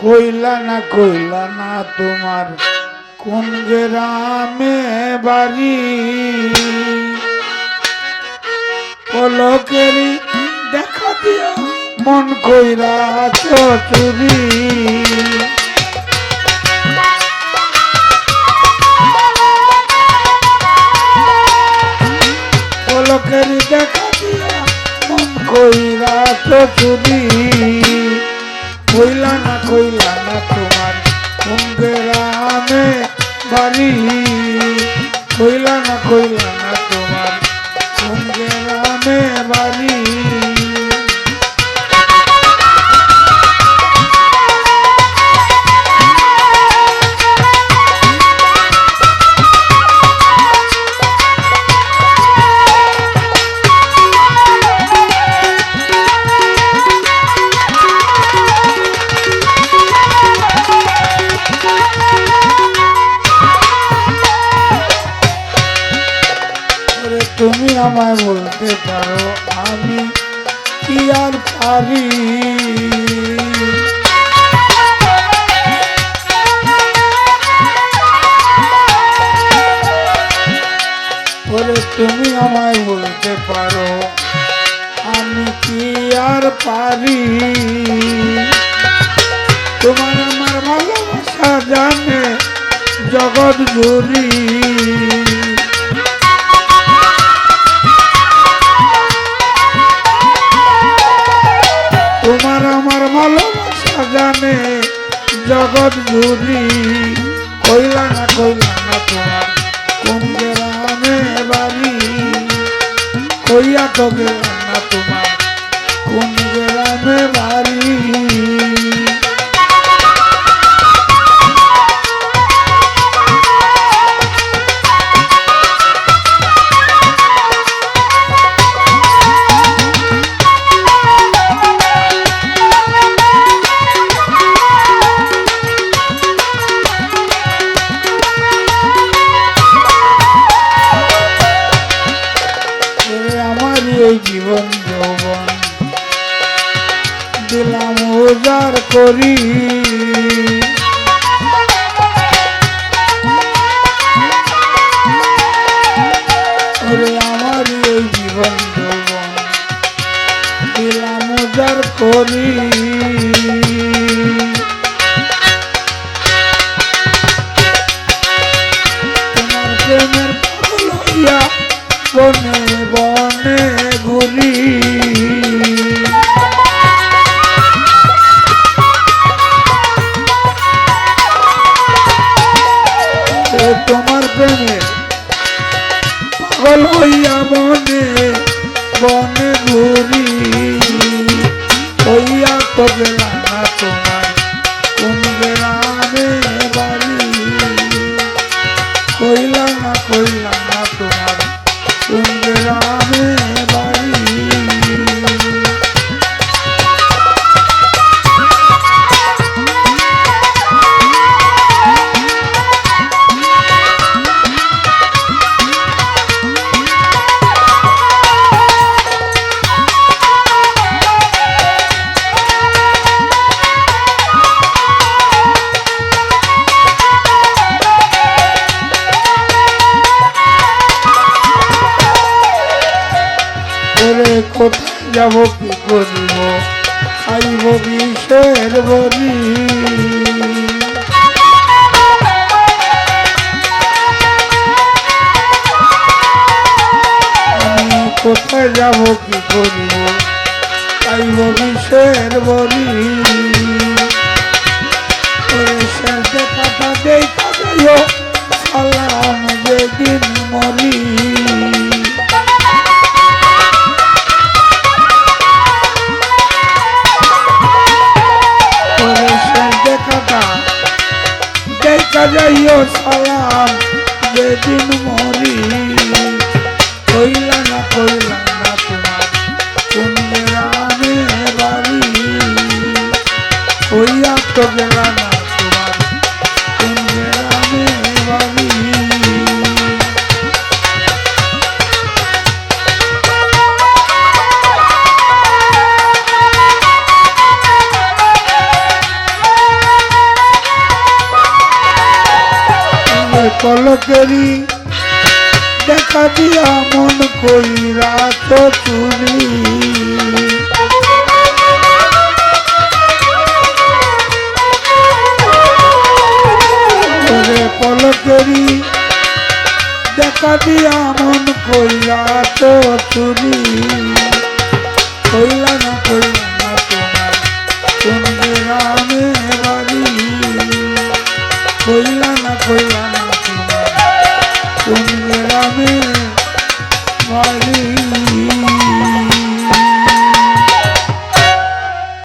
কইলা না কইলা না তোমার কোন গ্রামে বাড়ি? পলকেরি দেখা দিয়া মন কইরা চুরি পলকেরি দেখা দিয়া মন কইরা চুরি কইলা না তোমার কোন গ্রামে বাড়ি আমায় বলতে পারো, আমি কি আর পারি? ওরে তুমি আমায় বলতে পারো, আমি কি আর পারি? তোমার আমার ভালোবাসা জানে জগৎ জুড়ি কইলা না কইলা না তোমার কোন গ্রামে বাড়ি। কইয়া তো গেলাম না তোমার কোন গ্রামে করি। আমার এই জীবন দিলাম করি। তোমার পাগল হইয়া মনে বনে ঘুরি হইয়া তবে না তোমার যাব কি করিব? খাইব বিষের বলি কোথায় যাব কি করিব? খাইব বিষের বড়ি? যাইও সালাম যেদিন মরি পলকেরি দেখা দিয়া মন কইরা তো ওরে পলকেরি দেখা দিয়া মন কইরা তো চুরি কইলা না কইলা না তোমার কোন গ্রামে বাড়ি। কইলা না কইলা